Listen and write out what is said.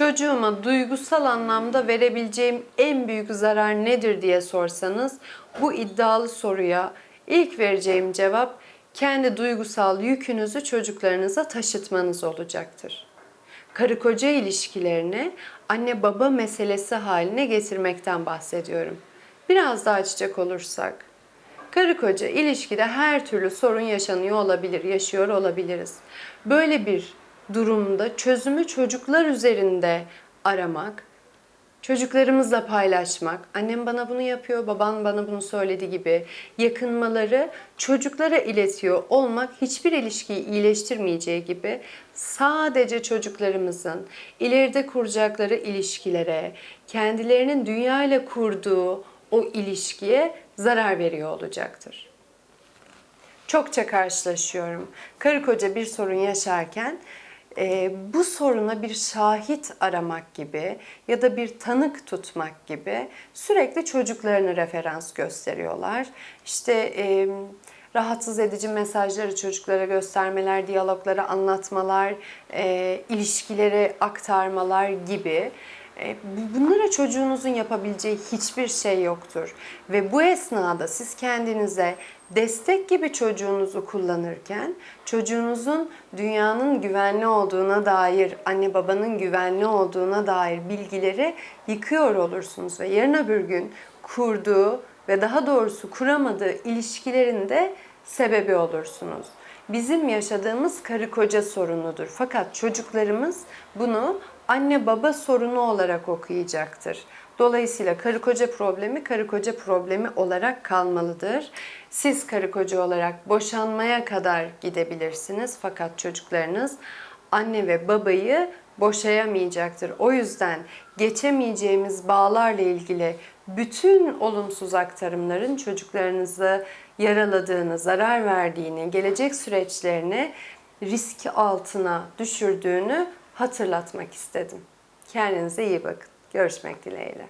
çocuğuma duygusal anlamda verebileceğim en büyük zarar nedir diye sorsanız bu iddialı soruya ilk vereceğim cevap kendi duygusal yükünüzü çocuklarınıza taşıtmanız olacaktır. Karı koca ilişkilerini anne baba meselesi haline getirmekten bahsediyorum. Biraz daha açacak olursak Karı koca ilişkide her türlü sorun yaşanıyor olabilir, yaşıyor olabiliriz. Böyle bir durumda çözümü çocuklar üzerinde aramak, çocuklarımızla paylaşmak, annem bana bunu yapıyor, baban bana bunu söyledi gibi yakınmaları çocuklara iletiyor olmak hiçbir ilişkiyi iyileştirmeyeceği gibi sadece çocuklarımızın ileride kuracakları ilişkilere, kendilerinin dünyayla kurduğu o ilişkiye zarar veriyor olacaktır. Çokça karşılaşıyorum. Karı koca bir sorun yaşarken e, bu soruna bir şahit aramak gibi ya da bir tanık tutmak gibi sürekli çocuklarını referans gösteriyorlar. İşte e, rahatsız edici mesajları çocuklara göstermeler, diyalogları anlatmalar, e, ilişkileri aktarmalar gibi. E, bu- Bunlara çocuğunuzun yapabileceği hiçbir şey yoktur. Ve bu esnada siz kendinize destek gibi çocuğunuzu kullanırken çocuğunuzun dünyanın güvenli olduğuna dair, anne babanın güvenli olduğuna dair bilgileri yıkıyor olursunuz ve yarın öbür gün kurduğu ve daha doğrusu kuramadığı ilişkilerin de sebebi olursunuz. Bizim yaşadığımız karı koca sorunudur. Fakat çocuklarımız bunu anne baba sorunu olarak okuyacaktır. Dolayısıyla karı koca problemi karı koca problemi olarak kalmalıdır. Siz karı koca olarak boşanmaya kadar gidebilirsiniz fakat çocuklarınız anne ve babayı boşayamayacaktır. O yüzden geçemeyeceğimiz bağlarla ilgili bütün olumsuz aktarımların çocuklarınızı yaraladığını, zarar verdiğini, gelecek süreçlerini risk altına düşürdüğünü hatırlatmak istedim. Kendinize iyi bakın. Görüşmek dileğiyle.